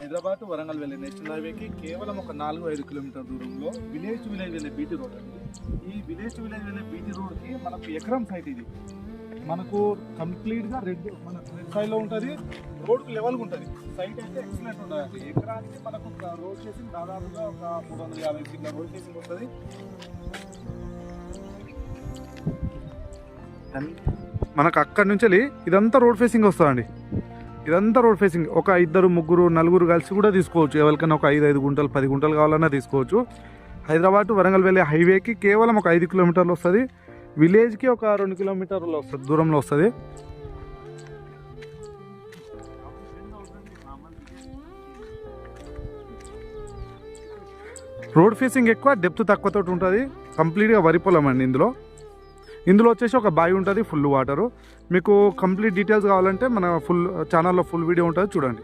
హైదరాబాద్ వరంగల్ వెళ్ళే నేషనల్ హైవేకి కేవలం ఒక నాలుగు ఐదు కిలోమీటర్ దూరంలో విలేజ్ టు విలేజ్ వెళ్ళే బీటీ రోడ్ అండి. ఈ విలేజ్ టు విలేజ్ వెళ్ళే బీటీ రోడ్కి మనకు ఎకరం సైట్ ఇది. మనకు కంప్లీట్గా రెడ్ మన రెడ్ సైడ్లో ఉంటుంది రోడ్కు లెవెల్గా ఉంటుంది. సైట్ అయితే ఎక్సలెంట్ ఉంటుంది ఎకరానికి మనకు రోడ్ చేసింగ్ దాదాపుగా ఒక మూడు వందల యాభై ఫీట్ల రోడ్ చేసింగ్ ఉంటుంది. మనకు అక్కడి నుంచి వెళ్ళి ఇదంతా రోడ్ ఫేసింగ్ వస్తుందండి. ఇదంతా రోడ్ ఫేసింగ్. ఒక ఇద్దరు ముగ్గురు నలుగురు కలిసి కూడా తీసుకోవచ్చు. ఎవరికైనా ఒక ఐదు ఐదు గుంటలు పది గుంటలు కావాలన్నా తీసుకోవచ్చు. హైదరాబాద్ టు వరంగల్ వెళ్ళే హైవేకి కేవలం ఒక ఐదు కిలోమీటర్లు వస్తుంది. విలేజ్కి ఒక రెండు కిలోమీటర్లు వస్తుంది దూరంలో వస్తుంది. రోడ్ ఫేసింగ్ ఎక్కువ డెప్త్ తక్కువతో ఉంటుంది. కంప్లీట్గా వరి పొలం అండి ఇందులో. ఇందులో వచ్చేసి ఒక బావి ఉంటుంది ఫుల్ వాటరు మీకు కంప్లీట్ డీటెయిల్స్ కావాలంటే మన ఫుల్ ఛానల్లో ఫుల్ వీడియో ఉంటుంది చూడండి.